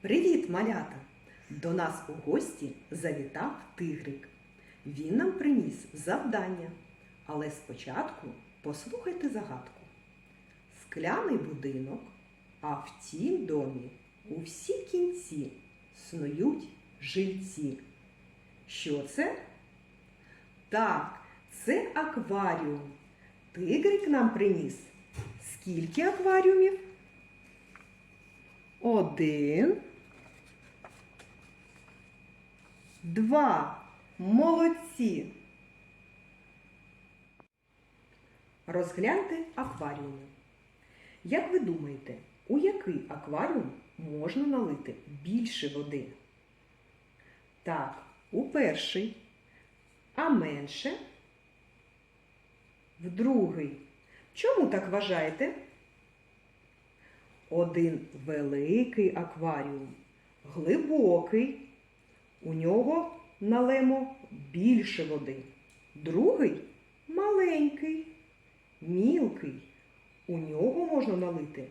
Привіт, малята! До нас у гості завітав тигрик. Він нам приніс завдання. Але спочатку послухайте загадку. Скляний будинок, а в тім домі у всі кінці снують жильці. Що це? Так, це акваріум. Тигрик нам приніс. Скільки акваріумів? Один. Два. Молодці. Розгляньте акваріуми. Як ви думаєте, у який акваріум можна налити більше води? Так, у перший, а менше в другий. Чому так вважаєте? Один великий акваріум, глибокий. У нього налемо більше води. Другий маленький, мілкий. У нього можна налити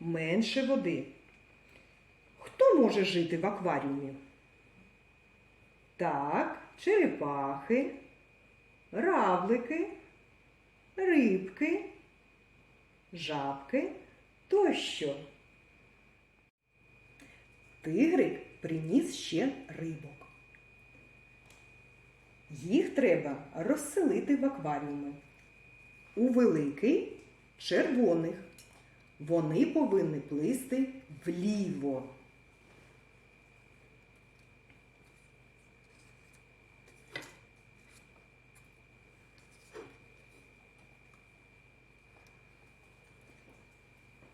менше води. Хто може жити в акваріумі? Так, черепахи, равлики, рибки, жабки тощо. Тигрик приніс ще рибок. Їх треба розселити в акваріуми. У великий червоних. Вони повинні плисти вліво.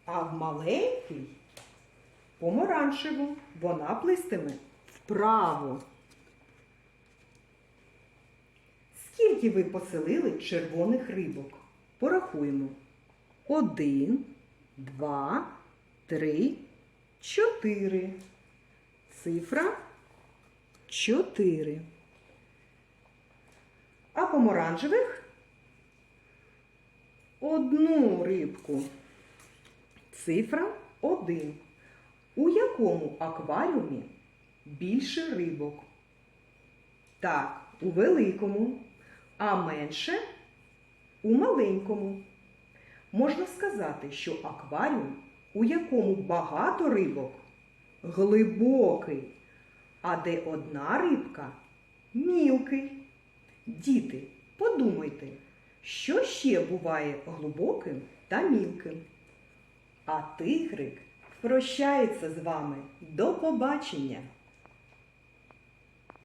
А в маленький помаранчеву вона плистиме вправо. Скільки ви поселили червоних рибок? Порахуємо. Один, два, три, чотири. Цифра чотири. А помаранчевих одну рибку. Цифра 1. У якому акваріумі більше рибок? Так, у великому, а менше у маленькому. Можна сказати, що акваріум, у якому багато рибок, глибокий, а де одна рибка мілкий. Діти, подумайте, що ще буває глибоким та мілким. А тигрик прощається з вами. До побачення!